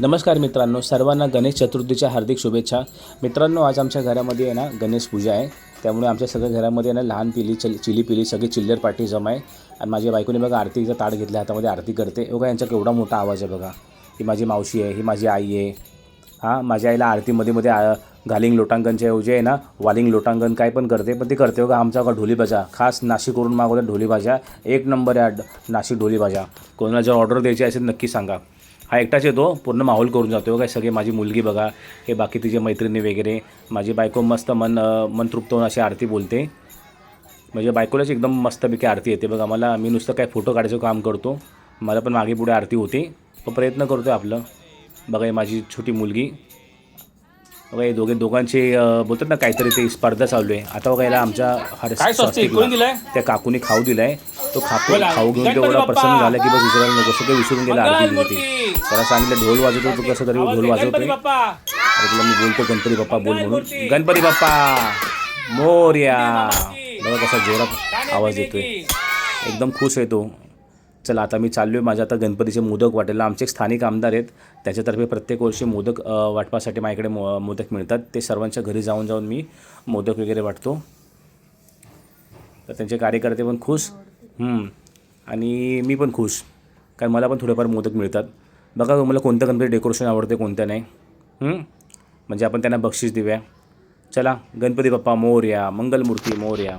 नमस्कार मित्रांनो सर्वांना गणेश चतुर्थीच्या हार्दिक शुभेच्छा. मित्रांनो आज आमच्या घरामध्ये आहे ना गणेश पूजा आहे. त्यामुळे आमच्या सगळ्या घरामध्ये आहे ना लहान पिली चल चिली पिली सगळी चिल्लर पार्टी जमा आहे. आणि माझ्या बायकोने बघा आरतीचा ताट घेतला हातामध्ये आरती करते. बघा यांचा केवढा मोठा आवाज आहे बघा. ही माझी मावशी आहे ही माझी आई आहे. हां माझ्या आईला आरतीमध्ये मध्ये घालिंग लोटांगणच्या ऐवजी आहे ना वालिंग लोटांगण काय पण करते पण ती करते. बघा आमचा बघा ढोली भाजा खास नाशिकवरून मागवल्या ढोली भाजा एक नंबर आहे नाशिक ढोली भाजा कोणाला जर ऑर्डर द्यायची असेल नक्की सांगा. हा एकटाच येतो पूर्ण माहोल करून जातो काय सगळे माझी मुलगी बघा हे बाकी तिचे मैत्रिणी वगैरे माझी बायको मस्त मन मन तृप्त होऊन अशी आरती बोलते. म्हणजे बायकोलाच एकदम मस्तपैकी आरती येते. बघा मला मी नुसतं काय फोटो काढायचं काम करतो मला पण मागे पुढे आरती होती. तो प्रयत्न करतो आहे आपलं. बघा ही माझी छोटी मुलगी. बघा हे दोघे दोघांचे बोलतात ना काहीतरी ते स्पर्धा चालू आहे. आता बघा याला आमच्या हर? त्या काकूने खाऊ दिलाय. तो खातो खाऊ घेऊन तेवढा बाप्पा! प्रसन्न झाला की बस विसरायला नको सगळं विसरून गेला आरती दिली ती मंगलमूर्ती! त्याला सांगितलं ढोल वाजवतो तू कसं तरी ढोल अरे तुला मी बोलतो गणपती बाप्पा बोल म्हणून! गणपती बाप्पा मोर्या. बघा कसा जोरात आवाज येतोय. एकदम खुश आहे तो. चला आता मी चाललो आहे माझ्या आता गणपतीचे मोदक वाटायला आमचे स्थानिक आमदार आहेत. त्याच्यातर्फे प्रत्येक वर्षी मोदक वाटपासाठी माझ्याकडे मो मोदक मिळतात. ते सर्वांच्या घरी जाऊन जाऊन मी मोदक वगैरे वाटतो. तर त्यांचे कार्यकर्ते पण खुश. आणि मी पण खुश. कारण मला पण थोडेफार मोदक मिळतात. बघा हो, तुम्हाला कोणतं गणपती डेकोरेशन आवडते कोणतं नाही. म्हणजे आपण त्यांना बक्षीस देऊया. चला गणपती बाप्पा मोर्या मंगलमूर्ती मोर्या.